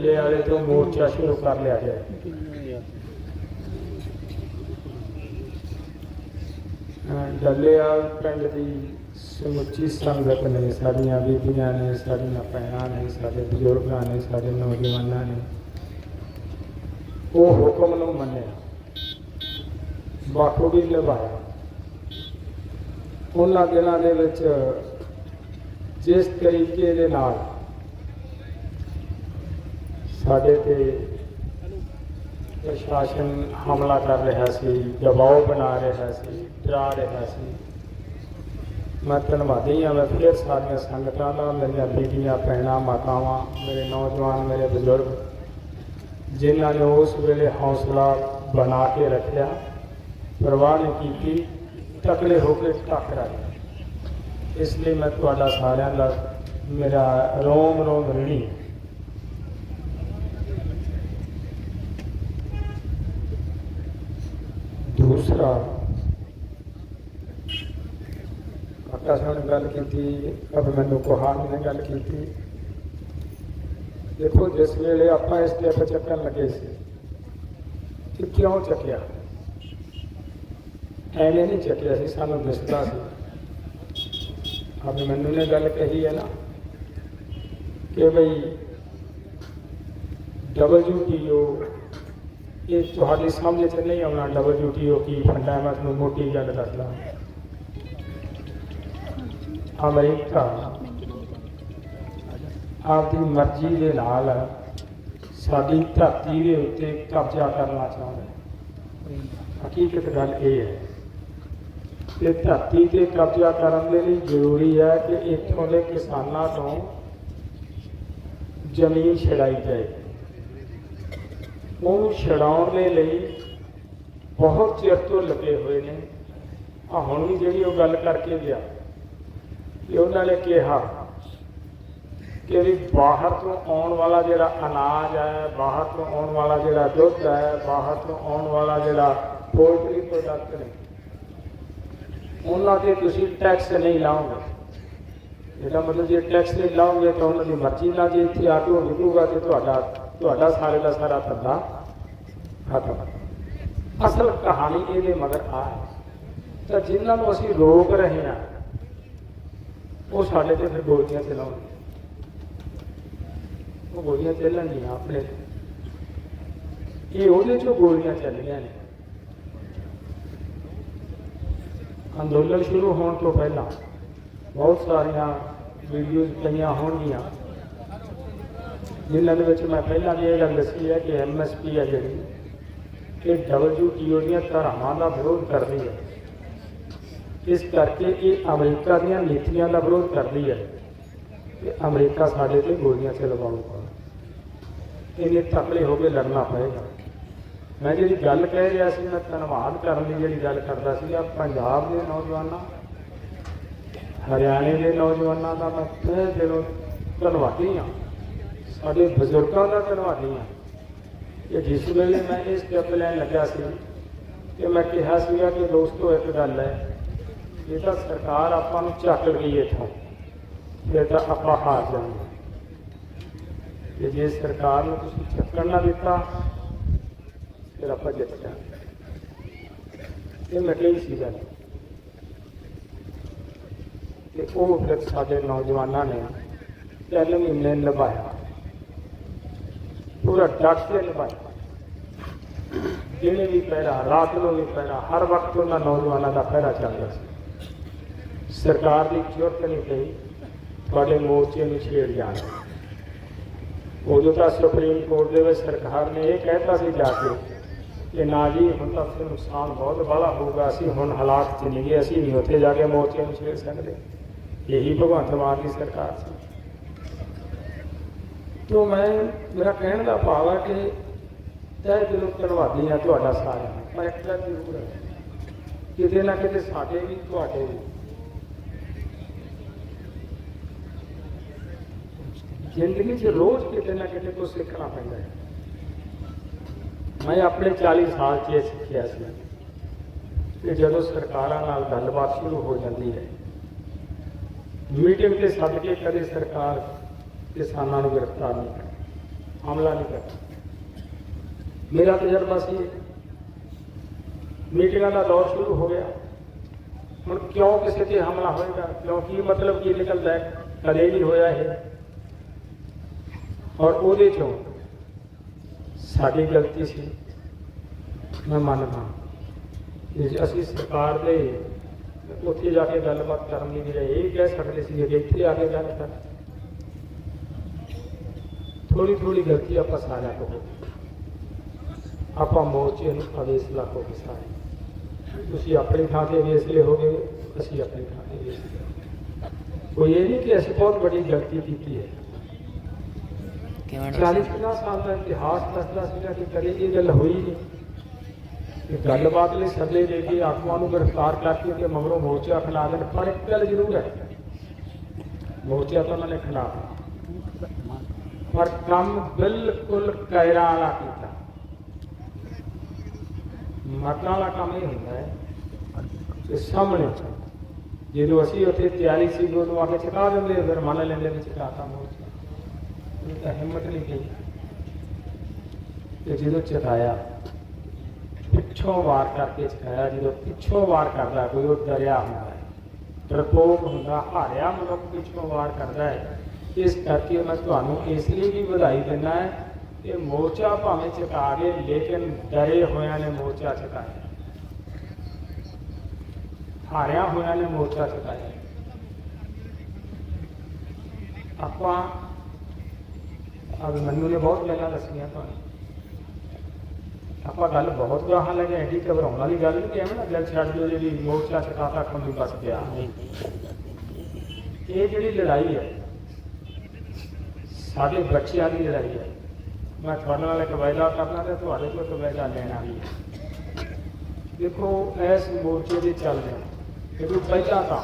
ਡੱਲੇ ਵਾਲੇ ਤੋਂ ਮੋਰਚਾ ਸ਼ੁਰੂ ਕਰ ਲਿਆ ਜਾਏ। ਅਹ ਪਿੰਡ ਦੀ ਸਮੁੱਚੀ ਸੰਗਤ ਨੇ, ਸਾਡੀਆਂ ਬੀਬੀਆਂ ਨੇ, ਸਾਡੀਆਂ ਭੈਣਾਂ ਨੇ, ਸਾਡੇ ਬਜ਼ੁਰਗਾਂ ਨੇ, ਸਾਡੇ ਨੌਜਵਾਨਾਂ ਨੇ। ਉਹ ਹੁਕਮ ਨੂੰ ਮੰਨਿਆ। ਬਾਖੂਬੀ ਨਿਭਾਇਆ। ਉਹਨਾਂ ਦਿਨਾਂ ਦੇ ਵਿੱਚ ਜਿਸ ਤਰੀਕੇ ਦੇ ਨਾਲ ਸਾਡੇ ਤੇ ਪ੍ਰਸ਼ਾਸਨ ਹਮਲਾ ਕਰ ਰਿਹਾ ਸੀ, ਦਬਾਅ ਬਣਾ ਰਿਹਾ ਸੀ, ਡਰਾ ਰਿਹਾ ਸੀ। ਮੈਂ ਧੰਨਵਾਦੀ ਹਾਂ, ਮੈਂ ਫਿਰ ਸਾਰੀਆਂ ਸੰਗਤਾਂ ਦਾ, ਮੇਰੀਆਂ ਬੀਬੀਆਂ, ਭੈਣਾਂ, ਮਾਤਾਵਾਂ, ਮੇਰੇ ਨੌਜਵਾਨ, ਮੇਰੇ ਬਜ਼ੁਰਗ, ਜਿਨ੍ਹਾਂ ਨੇ ਉਸ ਵੇਲੇ ਹੌਸਲਾ ਬਣਾ ਕੇ ਰੱਖਿਆ, ਪਰਵਾਹ ਨਹੀਂ ਕੀਤੀ, ਤਕੜੇ ਹੋ ਕੇ ਟੱਕਰਾਏ ਇਸ ਲਈ ਮੈਂ ਤੁਹਾਡਾ ਸਾਰਿਆਂ ਦਾ, ਮੇਰਾ ਰੋਮ ਰੋਮ ਰਣੀ ਦੂਸਰਾ ਕਾਕਾ ਸਾਹਿਬ ਨੇ ਗੱਲ ਕੀਤੀ ਅਬ ਮੈਨੂੰ ਕੋਹਾਨ ਨੇ ਗੱਲ ਕੀਤੀ। ਦੇਖੋ, ਜਿਸ ਵੇਲੇ ਆਪਾਂ ਇਸ ਤੇ ਚੱਕਣ ਲੱਗੇ ਸੀ ਕਿ ਕਿਉਂ ਚੱਕਿਆ? ਐਵੇਂ ਨਹੀਂ ਚੱਕਿਆ ਸੀ, ਸਾਨੂੰ ਦਿਸਦਾ ਸੀ। ਅਬ ਮੈਨੂੰ ਨੇ ਗੱਲ ਕਹੀ ਹੈ ਨਾ ਕਿ ਭਈ WTO ਇਹ ਤੁਹਾਡੇ ਸਮਝ 'ਚ ਨਹੀਂ ਆਉਣਾ WTO ਕੀ ਫੰਡਾ ਮੈਂ ਤੁਹਾਨੂੰ ਮੋਟੀ ਗੱਲ ਦੱਸਦਾ। ਅਮਰੀਕਾ ਆਪਦੀ ਮਰਜ਼ੀ ਦੇ ਨਾਲ ਸਾਡੀ ਧਰਤੀ ਦੇ ਉੱਤੇ ਕਬਜ਼ਾ ਕਰਨਾ ਚਾਹੁੰਦਾ ਹੈ। ਹਕੀਕਤ ਗੱਲ ਇਹ ਹੈ ਕਿ ਧਰਤੀ ਤੇ ਕਬਜ਼ਾ ਕਰਨ ਦੇ ਲਈ ਜ਼ਰੂਰੀ ਹੈ ਕਿ ਇੱਥੋਂ ਦੇ ਕਿਸਾਨਾਂ ਤੋਂ ਜ਼ਮੀਨ ਛਡਾਈ ਜਾਏ। ਉਹਨੂੰ ਛਡਾਉਣ ਦੇ ਲਈ ਬਹੁਤ ਚਿਰ ਤੋਂ ਲੱਗੇ ਹੋਏ ਨੇ। ਆ ਹੁਣ ਵੀ ਜਿਹੜੀ ਉਹ ਗੱਲ ਕਰਕੇ ਗਿਆ ਕਿ ਉਹਨਾਂ ਨੇ ਕਿਹਾ ਕਿ ਵੀ ਬਾਹਰ ਤੋਂ ਆਉਣ ਵਾਲਾ ਜਿਹੜਾ ਅਨਾਜ ਹੈ, ਬਾਹਰ ਤੋਂ ਆਉਣ ਵਾਲਾ ਜਿਹੜਾ ਦੁੱਧ ਹੈ, ਬਾਹਰ ਤੋਂ ਆਉਣ ਵਾਲਾ ਜਿਹੜਾ ਪੋਲਟਰੀ ਪ੍ਰੋਡਕਟ ਨੇ, ਉਹਨਾਂ ਤੇ ਤੁਸੀਂ ਟੈਕਸ ਨਹੀਂ ਲਾਓਗੇ। ਇਹਦਾ ਮਤਲਬ ਜੇ ਟੈਕਸ ਨਹੀਂ ਲਾਓਗੇ ਤਾਂ ਉਹਨਾਂ ਦੀ ਮਰਜ਼ੀ ਨਾਲ ਜੇ ਇੱਥੇ ਆਟੋ ਨਿਕਲੂਗਾ ਤੇ ਤੁਹਾਡਾ ਤੁਹਾਡਾ ਸਾਰੇ ਦਾ ਸਾਰਾ ਧੰਦਾ ਖਤਮ। ਅਸਲ ਕਹਾਣੀ ਇਹਦੇ ਮਗਰ ਆ ਹੈ। ਤਾਂ ਜਿਨ੍ਹਾਂ ਨੂੰ ਅਸੀਂ ਰੋਕ ਰਹੇ ਹਾਂ, ਉਹ ਸਾਡੇ ਤੇ ਫਿਰ ਗੋਲੀਆਂ ਚਲਾਉਣਗੇ। ਉਹ ਗੋਲੀਆਂ ਚੱਲਣਗੀਆਂ ਆਪਣੇ ਤੇ। ਇਹ ਉਹਦੇ ਚੋਂ ਗੋਲੀਆਂ ਚੱਲੀਆਂ ਨੇ। ਅੰਦੋਲਨ ਸ਼ੁਰੂ ਹੋਣ ਤੋਂ ਪਹਿਲਾਂ ਬਹੁਤ ਸਾਰੀਆਂ ਵੀਡੀਓਜ਼ ਪਈਆਂ ਹੋਣਗੀਆਂ। ਜਿਨ੍ਹਾਂ ਦੇ ਵਿੱਚ ਮੈਂ ਪਹਿਲਾਂ ਵੀ ਇਹ ਗੱਲ ਦੱਸੀ ਹੈ ਕਿ ਐਮਐਸਪੀ ਹੈ ਜਿਹੜੀ, ਕਿ WTO ਦੀਆਂ ਧਾਰਾਵਾਂ ਦਾ ਵਿਰੋਧ ਕਰਦੀ ਹੈ। ਇਸ ਕਰਕੇ ਇਹ ਅਮਰੀਕਾ ਦੀਆਂ ਨੀਤੀਆਂ ਦਾ ਵਿਰੋਧ ਕਰਦੀ ਹੈ ਕਿ ਅਮਰੀਕਾ ਸਾਡੇ ਤੇ ਗੋਲੀਆਂ ਚਲਵਾਊਗਾ ਇਹਨੇ ਤਕਲੇ ਹੋ ਕੇ ਲੜਨਾ ਪਏਗਾ। ਮੈਂ ਜਿਹੜੀ ਗੱਲ ਕਹਿ ਰਿਹਾ ਸੀ, ਮੈਂ ਧੰਨਵਾਦ ਕਰਨ ਦੀ ਜਿਹੜੀ ਗੱਲ ਕਰਦਾ ਸੀ ਆ ਪੰਜਾਬ ਦੇ ਨੌਜਵਾਨਾਂ, ਹਰਿਆਣੇ ਦੇ ਨੌਜਵਾਨਾਂ ਦਾ ਮੈਂ ਤਹਿ ਦਿਲੋਂ ਧੰਨਵਾਦੀ ਹਾਂ। ਸਾਡੇ ਬਜ਼ੁਰਗਾਂ ਦਾ ਧੰਨਵਾਦੀ ਹਾਂ ਕਿ ਜਿਸ ਵੇਲੇ ਮੈਂ ਇਸ ਸਟੈਪ ਲੈਣ ਲੱਗਾ ਸੀ ਕਿ ਮੈਂ ਕਿਹਾ ਸੀਗਾ ਕਿ ਦੋਸਤੋ, ਇੱਕ ਗੱਲ ਹੈ ਇਹ ਤਾਂ ਸਰਕਾਰ ਆਪਾਂ ਨੂੰ ਚੱਕ ਗਈ ਇੱਥੋਂ, ਫਿਰ ਤਾਂ ਆਪਾਂ ਹਾਰ ਜਾਵਾਂਗੇ। ਤੇ ਜੇ ਸਰਕਾਰ ਨੂੰ ਤੁਸੀਂ ਚੱਕਣ ਨਾ ਦਿੱਤਾ, ਫਿਰ ਆਪਾਂ ਜਿੱਤ ਜਾਵਾਂਗੇ। ਇਹ ਮੈਂ ਕਹੀ ਸੀ ਗੱਲ। ਤੇ ਉਹ ਫਿਰ ਸਾਡੇ ਨੌਜਵਾਨਾਂ ਨੇ ਤਿੰਨ ਮਹੀਨੇ ਨਿਭਾਇਆ। ਪੂਰਾ ਡਟ ਕੇ ਨਿਭਾਇਆ ਦਿਨੇ ਵੀ ਪਹਿਰਾ ਰਾਤ ਨੂੰ ਵੀ ਪਹਿਰਾ ਹਰ ਵਕਤ ਉਹਨਾਂ ਨੌਜਵਾਨਾਂ ਦਾ ਪਹਿਰਾ ਚੱਲਦਾ ਸੀ। ਸਰਕਾਰ ਦੀ ਜ਼ਰੂਰਤ ਨਹੀਂ ਪਈ, ਤੁਹਾਡੇ ਮੋਰਚੇ ਨੂੰ ਛੇੜ ਜਾਣ ਉਦੋਂ ਤਾਂ ਸੁਪਰੀਮ ਕੋਰਟ ਦੇ ਵਿੱਚ ਸਰਕਾਰ ਨੇ ਇਹ ਕਹਿਤਾ ਸੀ ਜਾ ਕੇ ਕਿ ਨਾ ਜੀ, ਹੁਣ ਤਾਂ ਫਿਰ ਨੁਕਸਾਨ ਬਹੁਤ ਬਾਹਲਾ ਹੋਊਗਾ, ਅਸੀਂ ਹੁਣ ਹਾਲਾਤ ਚ ਨਹੀਂ ਗਏ, ਅਸੀਂ ਨਹੀਂ ਉੱਥੇ ਜਾ ਕੇ ਮੋਰਚੇ ਨੂੰ ਛੇੜ ਸਕਦੇ। ਇਹੀ ਭਗਵੰਤ ਮਾਨ ਦੀ ਸਰਕਾਰ ਸੀ। ਤੋਂ ਮੈਂ, ਮੇਰਾ ਕਹਿਣ ਦਾ ਭਾਵ ਹੈ ਕਿ ਤਹਿ ਦਿਲੋਂ ਧੰਨਵਾਦੀ ਹਾਂ ਤੁਹਾਡਾ ਸਾਰਿਆਂ ਦਾ। ਪਰ ਇੱਕ ਗੱਲ ਜ਼ਰੂਰ ਹੈ। ਕਿਤੇ ਨਾ ਕਿਤੇ ਸਾਡੇ ਵੀ, ਤੁਹਾਡੇ ਵੀ। ਜ਼ਿੰਦਗੀ 'ਚ ਰੋਜ਼ ਕਿਤੇ ਨਾ ਕਿਤੇ ਕੁਝ ਸਿੱਖਣਾ ਪੈਂਦਾ ਹੈ। ਮੈਂ ਆਪਣੇ 40 ਸਾਲ 'ਚ ਇਹ ਸਿੱਖਿਆ ਸੀ ਕਿ ਜਦੋਂ ਸਰਕਾਰਾਂ ਨਾਲ ਗੱਲਬਾਤ ਸ਼ੁਰੂ ਹੋ ਜਾਂਦੀ ਹੈ, ਮੀਟਿੰਗ ਤੇ ਸੱਦ ਕੇ ਕਦੇ ਸਰਕਾਰ ਕਿਸਾਨਾਂ ਨੂੰ ਗ੍ਰਿਫਤਾਰ ਨਹੀਂ ਕਰਦੀ ਹਮਲਾ ਨਹੀਂ ਕਰਨਾ। ਮੇਰਾ ਤਜਰਬਾ ਸੀ, ਮੀਟਿੰਗਾਂ ਦਾ ਦੌਰ ਸ਼ੁਰੂ ਹੋ ਗਿਆ। ਹੁਣ ਕਿਉਂ ਕਿਸੇ ਤੇ ਹਮਲਾ ਹੋਏਗਾ? ਕਿਉਂ ਕੀ ਮਤਲਬ ਕੀ ਨਿਕਲਦਾ ਹੈ, ਕਦੇ ਨਹੀਂ ਹੋਇਆ ਇਹ। ਔਰ ਉਹਦੇ ਚੋਂ ਸਾਡੀ ਗਲਤੀ ਸੀ। ਮੈਂ ਮੰਨਦਾ ਕਿ ਅਸੀਂ ਸਰਕਾਰ ਦੇ ਉੱਥੇ ਜਾ ਕੇ ਗੱਲਬਾਤ ਕਰਨ ਦੀ ਬਜਾਏ ਇਹ ਕਹਿ ਸਕਦੇ ਸੀ ਕਿ ਇੱਥੇ ਆ ਕੇ ਗੱਲ ਕਰ ਥੋੜੀ ਥੋੜੀ ਗਲਤੀ ਆਪਾਂ ਸਾਰਿਆਂ ਤੋਂ ਹੋ। ਆਪਾਂ ਮੋਰਚੇ ਨੂੰ ਆਦੇਸ਼ ਲਾਖੋ ਕੇ ਸਾਰੇ ਤੁਸੀਂ ਆਪਣੀ ਥਾਂ ਤੇ ਵੇਸਲੇ ਹੋਗੇ ਅਸੀਂ ਆਪਣੀ ਥਾਂ ਤੇ ਵੇਸਲੇ ਕੋਈ ਇਹ ਨਹੀਂ ਕਿ ਅਸੀਂ ਬਹੁਤ ਵੱਡੀ ਗਲਤੀ ਕੀਤੀ ਹੈ ਕਿਵੇਂ 40 50 ਸਾਲ ਦਾ ਇਤਿਹਾਸ ਦੱਸਦਾ ਸੀਗਾ ਕਿ ਕਦੇ ਇਹ ਗੱਲ ਹੋਈ ਨਹੀਂ ਕਿ ਗੱਲਬਾਤ ਲਈ ਸਰਲੇ ਦੇ ਕੇ ਆਗੂਆਂ ਨੂੰ ਗ੍ਰਿਫਤਾਰ ਕਰਕੇ ਤੇ ਮਗਰੋਂ ਮੋਰਚਾ ਖਿਲਾ ਦੇਣ ਪਰ ਇੱਕ ਗੱਲ ਜ਼ਰੂਰ ਹੈ ਮੋਰਚਾ ਤਾਂ ਉਹਨਾਂ ਨੇ ਖਿਲਾ ਪਰ ਕੰਮ ਬਿਲਕੁਲ ਕਾਇਰਾ ਵਾਲਾ ਕੀਤਾ। ਮਰਦਾਂ ਵਾਲਾ ਕੰਮ ਇਹ ਹੁੰਦਾ ਹੈ ਕਿ ਸਾਹਮਣੇ ਜਦੋਂ ਅਸੀਂ ਉੱਥੇ ਤਿਆਰੀ ਸੀ ਉਦੋਂ ਆ ਕੇ ਚਕਾ ਦਿੰਦੇ ਫਿਰ ਮੰਨ ਲੈਂਦੇ ਵੀ ਚਕਾਤਾ ਮੋਰਚਾ ਤਾਂ ਹਿੰਮਤ ਨਹੀਂ ਗਈ ਤੇ ਜਦੋਂ ਚਕਾਇਆ ਪਿੱਛੋਂ ਵਾਰ ਕਰਕੇ ਚਕਾਇਆ ਜਦੋਂ ਪਿੱਛੋਂ ਵਾਰ ਕਰਦਾ ਕੋਈ, ਉਹ ਡਰਿਆ ਹੁੰਦਾ ਹੈ। ਡਰਪੋਕ ਹੁੰਦਾ, ਹਾਰਿਆ ਮਨੁੱਖ ਪਿੱਛੋਂ ਵਾਰ ਕਰਦਾ ਹੈ। ਇਸ ਕਰਕੇ ਮੈਂ ਤੁਹਾਨੂੰ ਇਸ ਲਈ ਵੀ ਵਧਾਈ ਦਿੰਦਾ ਹੈ ਕਿ ਮੋਰਚਾ ਭਾਵੇਂ ਚਕਾ ਗਏ ਲੇਕਿਨ ਡਰੇ ਹੋਇਆਂ ਨੇ ਮੋਰਚਾ ਚਕਾਇਆ ਹਾਰਿਆ ਹੋਇਆਂ ਨੇ ਮੋਰਚਾ ਚਕਾਇਆ ਆਪਾਂ, ਅਬ ਮੈਨੂੰ ਨੇ ਬਹੁਤ ਗੱਲਾਂ ਦੱਸੀਆਂ ਤੁਹਾਨੂੰ। ਆਪਾਂ ਗੱਲ ਬਹੁਤ ਗਾਹਾਂ ਲੈ ਗਏ ਐਡੀ ਘਬਰਾਉਣ ਵਾਲੀ ਗੱਲ ਨਹੀਂ ਕਿ ਐਵੇਂ ਨਾ ਗੱਲ ਛੱਡ ਦਿਓ ਜਿਹੜੀ ਮੋਰਚਾ ਚਕਾਤਾ ਖੰਭੀ ਬਸ ਗਿਆ। ਇਹ ਜਿਹੜੀ ਲੜਾਈ ਹੈ ਸਾਡੇ ਬਖਸ਼ਿਆ ਦੀ ਲੜਾਈ ਹੈ। ਮੈਂ ਤੁਹਾਡੇ ਨਾਲ ਇੱਕ ਵਾਅਦਾ ਕਰਨਾ ਤੇ ਤੁਹਾਡੇ ਕੋਲ ਇੱਕ ਵਾਅਦਾ ਲੈਣਾ ਵੀ ਹੈ। ਦੇਖੋ, ਇਸ ਮੋਰਚੇ ਦੇ ਚੱਲਦੇ ਇਹ ਪਹਿਲਾਂ ਤਾਂ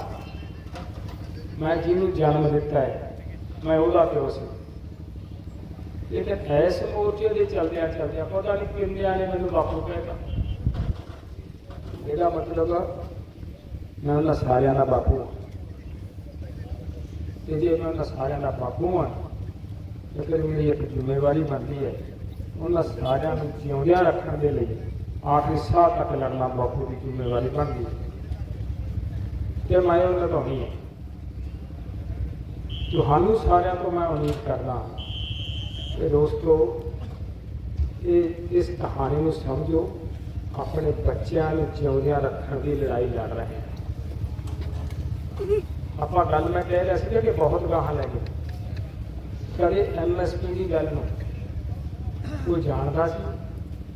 ਮੈਂ ਜਿਹਨੂੰ ਜਨਮ ਦਿੱਤਾ ਹੈ, ਮੈਂ ਉਹਦਾ ਪਿਓ ਸੀ। ਲੇਕਿਨ ਐਸ ਮੋਰਚੇ ਦੇ ਚਲਦਿਆਂ ਚਲਦਿਆਂ ਪਤਾ ਨਹੀਂ ਕਿੰਨਿਆਂ ਨੇ ਮੈਨੂੰ ਬਾਪੂ ਕਹਿਤਾ। ਇਹਦਾ ਮਤਲਬ ਮੈਂ ਉਹਨਾਂ ਸਾਰਿਆਂ ਦਾ ਬਾਪੂ ਹਾਂ। ਤੇ ਜੇ ਮੈਂ ਉਹਨਾਂ ਸਾਰਿਆਂ ਦਾ ਬਾਪੂ ਹਾਂ ਤਾਂ ਮੇਰੀ ਇੱਕ ਜ਼ਿੰਮੇਵਾਰੀ ਬਣਦੀ ਹੈ। ਉਹਨਾਂ ਸਾਰਿਆਂ ਨੂੰ ਜਿਉਂਦਿਆਂ ਰੱਖਣ ਦੇ ਲਈ ਆਖਰੀ ਸਾਹ ਤੱਕ ਲੜਨਾ ਬਾਪੂ ਦੀ ਜ਼ਿੰਮੇਵਾਰੀ ਬਣਦੀ ਹੈ। ਤੇ ਮੈਂ ਉਹ ਲਗਾਉਣੀ ਹੈ, ਤੁਹਾਨੂੰ ਸਾਰਿਆਂ ਤੋਂ ਮੈਂ ਉਮੀਦ ਕਰਦਾ ਕਿ ਦੋਸਤੋ, ਇਹ ਇਸ ਕਹਾਣੀ ਨੂੰ ਸਮਝੋ, ਆਪਣੇ ਬੱਚਿਆਂ ਨੂੰ ਜਿਉਂਦਿਆਂ ਰੱਖਣ ਦੀ ਲੜਾਈ ਲੜ ਰਹੇ ਹਾਂ। ਆਪਾਂ ਗੱਲ ਮੈਂ ਕਹਿ ਰਿਹਾ ਸੀ ਕਿ ਬਹੁਤ ਗਾਹਾਂ ਲੈ ਗਏ। ਕਦੇ ਐਮਐਸਪੀ ਦੀ ਗੱਲ ਨੂੰ। ਕੋਈ ਜਾਣਦਾ ਸੀ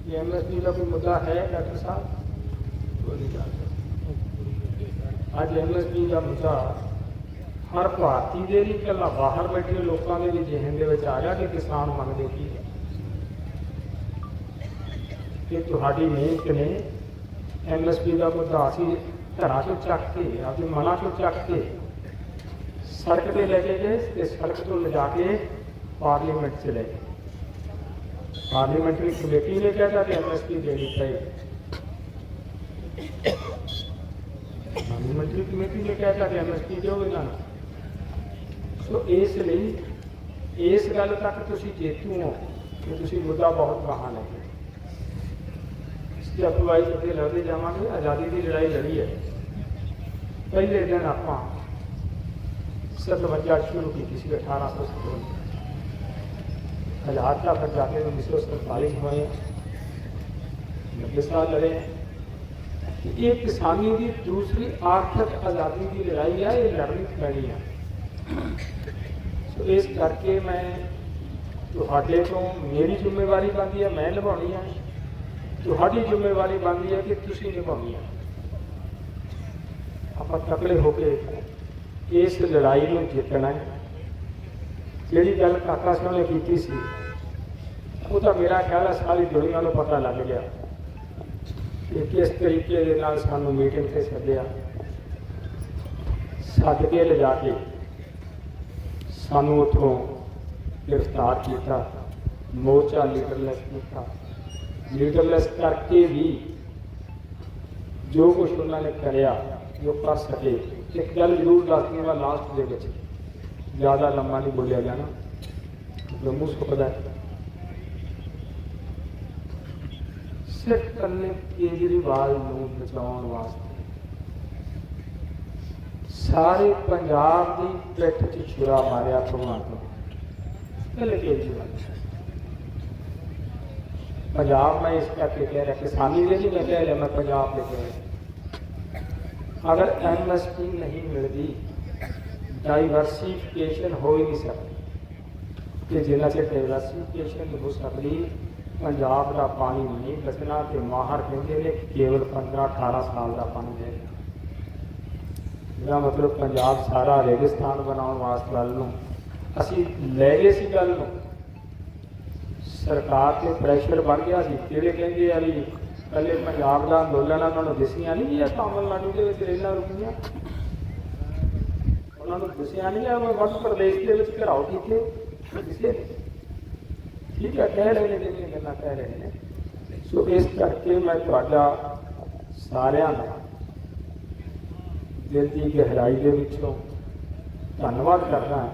ਕਿ ਐਮਐਸਪੀ ਦਾ ਕੋਈ ਮੁੱਦਾ ਹੈ ਡਾਕਟਰ ਸਾਹਿਬ? ਕੋਈ ਨਹੀਂ ਜਾਣਦਾ। ਅੱਜ ਐਮਐਸਪੀ ਦਾ ਮੁੱਦਾ ਹਰ ਭਾਰਤੀ ਦੇ ਲਈ ਇਕੱਲਾ ਬਾਹਰ ਬੈਠੇ ਲੋਕਾਂ ਦੇ ਵੀ ਜਿਹਨ ਦੇ ਵਿੱਚ ਆ ਗਿਆ ਕਿ ਕਿਸਾਨ ਮੰਗਦੇ ਕੀ ਹੈ। ਕਿ ਤੁਹਾਡੀ ਮਿਹਨਤ ਨੇ ਐਮਐਸਪੀ ਦਾ ਮੁੱਦਾ ਅਸੀਂ ਘਰਾਂ ਚੋਂ ਚੱਕ ਕੇ ਆਪਣੇ ਮਨਾਂ ਚੋਂ ਚੱਕ ਕੇ ਸੜਕ ਤੇ ਲੈ ਕੇ ਗਏ ਤੇ ਸੜਕ ਤੋਂ ਲਿਜਾ ਕੇ ਪਾਰਲੀਮੈਂਟ ਚ ਲੈ ਗਏ। ਪਾਰਲੀਮੈਂਟਰੀ ਕਮੇਟੀ ਨੇ ਕਹਿਤਾ ਕਿ ਐਮਐਸਪੀ ਦੇਣੀ ਚਾਹੀਦੀ ਪਾਰਲੀਮੈਂਟਰੀ ਕਮੇਟੀ ਨੇ ਕਹਿਤਾ ਕਿ ਐਮਐਸਪੀ ਦਿਓ ਇਹਨਾਂ ਨੂੰ। ਸੋ ਇਸ ਲਈ ਇਸ ਗੱਲ ਤੱਕ ਤੁਸੀਂ ਜੇਤੂ ਹੋ ਕਿ ਤੁਸੀਂ ਮੁੱਦਾ ਬਹੁਤ ਮਹਾਨ ਲੈ ਸਟੈਪ ਵਾਈਜ਼ ਅੱਗੇ ਲੜਦੇ ਜਾਵਾਂਗੇ। ਆਜ਼ਾਦੀ ਦੀ ਲੜਾਈ ਲੜੀ ਹੈ। ਪਹਿਲੇ ਦਿਨ ਆਪਾਂ 57 ਸ਼ੁਰੂ ਕੀਤੀ ਸੀ 1857 ਹਾਲਾਤ ਦਾ ਫਿਰ ਜਾ ਕੇ 1947 ਹੋਏ 90 ਸਾਲ ਲੜੇ ਕਿ ਇਹ ਕਿਸਾਨੀ ਦੀ ਦੂਸਰੀ ਆਰਥਿਕ ਆਜ਼ਾਦੀ ਦੀ ਲੜਾਈ ਹੈ ਇਹ ਲੜਨੀ ਪੈਣੀ ਹੈ ਸੋ ਇਸ ਕਰਕੇ ਮੈਂ ਤੁਹਾਡੇ ਤੋਂ ਮੇਰੀ ਜ਼ਿੰਮੇਵਾਰੀ ਬਣਦੀ ਹੈ ਮੈਂ ਨਿਭਾਉਣੀ ਹੈ ਤੁਹਾਡੀ ਜ਼ਿੰਮੇਵਾਰੀ ਬਣਦੀ ਹੈ ਕਿ ਤੁਸੀਂ ਨਿਭਾਉਣੀ ਹੈ ਆਪਾਂ ਤਕੜੇ ਹੋ ਕੇ ਇਸ ਲੜਾਈ ਨੂੰ ਜਿੱਤਣਾ ਹੈ। ਜਿਹੜੀ ਗੱਲ ਕਾਕਾ ਸਿੰਘ ਨੇ ਕੀਤੀ ਸੀ, ਉਹ ਤਾਂ ਮੇਰਾ ਖਿਆਲ ਹੈ ਸਾਰੀ ਦੁਨੀਆ ਨੂੰ ਪਤਾ ਲੱਗ ਗਿਆ ਕਿ ਕਿਸ ਤਰੀਕੇ ਦੇ ਨਾਲ ਸਾਨੂੰ ਮੀਟਿੰਗ ਤੇ ਸੱਦਿਆ ਸੱਦ ਕੇ ਲਿਜਾ ਕੇ ਸਾਨੂੰ ਉੱਥੋਂ ਗ੍ਰਿਫਤਾਰ ਕੀਤਾ, ਮੋਰਚਾ ਲੀਡਰਲੈਸ ਕੀਤਾ। ਲੀਡਰਲੈਸ ਕਰਕੇ ਵੀ ਜੋ ਕੁਝ ਉਹਨਾਂ ਨੇ ਕਰਿਆ, ਜੋ ਕਰ ਸਕੇ एक गल ज़रूर दस दी मैं लास्ट दे ज़्यादा लंबा नहीं बोलिया जाना। मतलब मुस्क पता है। सिर्फ़ कल केजरीवाल बचाने वास्ते। सारे पंजाब की पिट च छुरा मारिया भगवान को कल केजरीवाल पंजाब मैं इस करके कह रहा किसानी ने नहीं मैं कह रहा, मैं पंजाब कह रहा। ਅਗਰ ਐਮਐਸਪੀ ਨਹੀਂ ਮਿਲਦੀ ਡਾਈਵਰਸਿਫਿਕੇਸ਼ਨ ਹੋ ਹੀ ਨਹੀਂ ਸਕਦੀ। ਕਿ ਜਿੰਨਾ ਚਿਰ ਡਾਈਵਰਸਿਫਿਕੇਸ਼ਨ ਨਹੀਂ ਹੋ ਸਕਦੀ, ਪੰਜਾਬ ਦਾ ਪਾਣੀ ਨਹੀਂ ਬਚਣਾ ਤੇ ਮਾਹਰ ਕਹਿੰਦੇ ਨੇ ਕੇਵਲ 15 18 ਸਾਲ ਦਾ ਪਾਣੀ ਦੇ ਇਹਦਾ ਮਤਲਬ ਪੰਜਾਬ ਸਾਰਾ ਰੇਗਿਸਤਾਨ ਬਣਾਉਣ ਵਾਸਤੇ ਗੱਲ ਨੂੰ। ਅਸੀਂ ਲੈ ਗਏ ਸੀ ਗੱਲ ਨੂੰ। ਸਰਕਾਰ ਤੇ ਪ੍ਰੈਸ਼ਰ ਬਣ ਗਿਆ ਸੀ। ਜਿਹੜੇ ਕਹਿੰਦੇ ਆ ਵੀ ਕੱਲੇ ਪੰਜਾਬ ਦਾ ਅੰਦੋਲਨ ਉਹਨਾਂ ਨੂੰ ਦਿਸੀਆਂ ਨਹੀਂ ਇਹ ਤਾਮਿਲਨਾਡੂ ਦੇ ਵਿੱਚ ਰੇਲਾਂ ਰੁਕੀਆਂ। ਉਹਨਾਂ ਨੂੰ ਦਿਸਿਆ ਨਹੀਂ ਆ ਮੈਂ ਮੱਧ ਪ੍ਰਦੇਸ਼ ਦੇ ਵਿੱਚ ਘਰਾਓ ਕੀਤੇ। ਦਿਸੇ ਠੀਕ ਹੈ, ਕਹਿ ਰਹੇ ਨੇ, ਜਿਹੜੀਆਂ ਗੱਲਾਂ ਕਹਿ ਰਹੇ ਨੇ। ਸੋ ਇਸ ਕਰਕੇ ਮੈਂ ਤੁਹਾਡਾ ਸਾਰਿਆਂ ਦਾ ਦਿਲ ਦੀ ਗਹਿਰਾਈ ਦੇ ਵਿੱਚੋਂ ਧੰਨਵਾਦ ਕਰਦਾ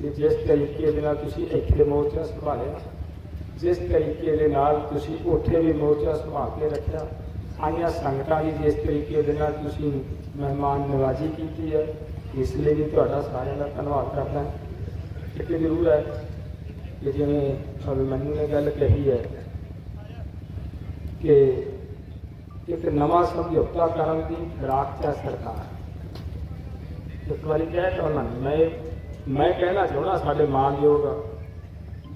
ਕਿ ਜਿਸ ਤਰੀਕੇ ਦੇ ਨਾਲ ਤੁਸੀਂ ਇੱਥੇ ਮੋਰਚਾ ਸੰਭਾਲਿਆ। ਜਿਸ ਤਰੀਕੇ ਦੇ ਨਾਲ ਤੁਸੀਂ ਉੱਥੇ ਵੀ ਮੋਰਚਾ ਸੰਭਾਲ ਕੇ ਰੱਖਿਆ ਆਈਆਂ ਸੰਗਤਾਂ ਦੀ ਜਿਸ ਤਰੀਕੇ ਦੇ ਨਾਲ ਤੁਸੀਂ ਮਹਿਮਾਨ ਨਵਾਜ਼ੀ ਕੀਤੀ ਹੈ ਇਸ ਲਈ ਵੀ ਤੁਹਾਡਾ ਸਾਰਿਆਂ ਦਾ ਧੰਨਵਾਦ ਕਰਦਾ ਇੱਕ ਜ਼ਰੂਰ ਹੈ ਕਿ ਜਿਵੇਂ ਅਭਿਮਨੂ ਨੇ ਗੱਲ ਕਹੀ ਹੈ ਕਿ ਇੱਕ ਨਵਾਂ ਸਮਝੌਤਾ ਕਰਨ ਦੀ ਫਿਰਾਕ ਚ ਹੈ ਸਰਕਾਰ ਇੱਕ ਵਾਰੀ ਕਹਿ ਤਾ ਉਹਨਾਂ ਨੇ ਮੈਂ ਮੈਂ ਕਹਿਣਾ ਚਾਹੁੰਦਾ ਸਾਡੇ ਮਾਨਯੋਗ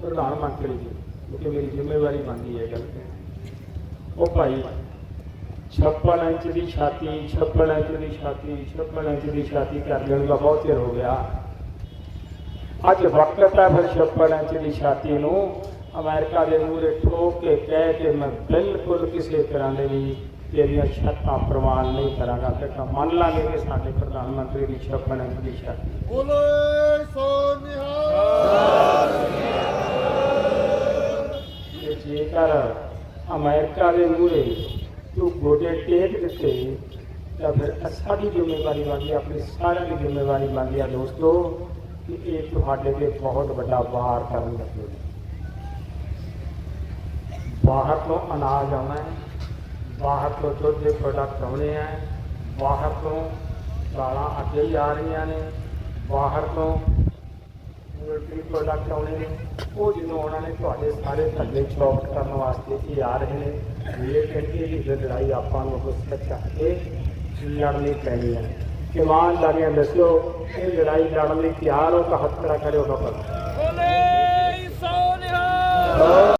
ਪ੍ਰਧਾਨ ਮੰਤਰੀ ਜੀ ਕਿਉਂਕਿ ਮੇਰੀ ਜ਼ਿੰਮੇਵਾਰੀ ਬਣਦੀ ਹੈ ਗੱਲ ਉਹ ਭਾਈ 56 ਇੰਚ ਦੀ ਛਾਤੀ 56 ਇੰਚ ਦੀ ਛਾਤੀ 56 ਇੰਚ ਦੀ ਛਾਤੀ ਕਰ ਲੈਣ ਦਾ ਬਹੁਤ ਚਿਰ ਹੋ ਗਿਆ। ਅੱਜ ਵਕਤ ਹੈ ਫਿਰ 56 ਇੰਚ ਦੀ ਛਾਤੀ ਨੂੰ। ਅਮਰੀਕਾ ਦੇ ਮੂਹਰੇ ਠੋਕ ਕੇ ਕਹਿ ਕੇ ਮੈਂ ਬਿਲਕੁਲ ਕਿਸੇ ਤਰ੍ਹਾਂ ਦੇ ਵੀ ਤੇਰੀਆਂ ਛੱਤਾਂ ਪ੍ਰਵਾਨ ਨਹੀਂ ਕਰਾਂਗਾ ਤੇ ਮੰਨ ਲਾਂਗੇ ਕਿ ਸਾਡੇ ਪ੍ਰਧਾਨ ਮੰਤਰੀ ਦੀ 56 ਇੰਚ ਦੀ ਛਾਤੀ। ਬੋਲੇ ਸੋ ਅਮਰੀਕਾ ਦੇ ਮੂਹਰੇ ਤੂੰ ਗੋਡੇ ਟੇਕ ਦਿੱਤੇ, ਤਾਂ ਫਿਰ ਸਾਡੀ ਜ਼ਿੰਮੇਵਾਰੀ ਬਣਦੀ ਆਪਣੀ ਸਾਰਿਆਂ ਦੀ ਜ਼ਿੰਮੇਵਾਰੀ ਬਣਦੀ ਹੈ ਦੋਸਤੋ, ਕਿ ਇਹ ਤੁਹਾਡੇ ਤੇ ਬਹੁਤ ਵੱਡਾ ਵਾਰ ਕਰਨ ਲੱਗੇ ਬਾਹਰ ਤੋਂ ਅਨਾਜ ਆਉਣਾ ਹੈ, ਬਾਹਰ ਤੋਂ ਦੁੱਧ ਦੇ ਪ੍ਰੋਡਕਟ ਆਉਣੇ ਹੈ ਬਾਹਰ ਤੋਂ ਦਾਲਾਂ ਅੱਗੇ ਹੀ ਆ ਰਹੀਆਂ ਨੇ, ਬਾਹਰ ਤੋਂ ਮਿਲਟਰੀ ਪ੍ਰੋਡਕਟ ਆਉਣੇ ਨੇ। ਉਹ ਜਦੋਂ ਉਹਨਾਂ ਨੇ ਤੁਹਾਡੇ ਸਾਰੇ ਥੱਲੇ ਚੌਕ ਕਰਨ ਵਾਸਤੇ ਇਹ ਆ ਰਹੇ ਨੇ, ਇਹ ਲੇਕਿਨ ਇਹ ਜਿਹੜੀ ਲੜਾਈ ਆਪਾਂ ਨੂੰ ਗੁੱਸੇ ਚੱਕ ਕੇ ਲੜਨੀ ਪੈਣੀ ਹੈ। ਇਮਾਨਦਾਰੀਆਂ ਦੱਸਿਓ ਇਹ ਲੜਾਈ ਲੜਨ ਲਈ ਤਿਆਰ ਹੋ ਤਾਂ ਹੱਥ ਖੜਾ ਕਰਿਓ ਬਾਬਾ। ਬੋਲੇ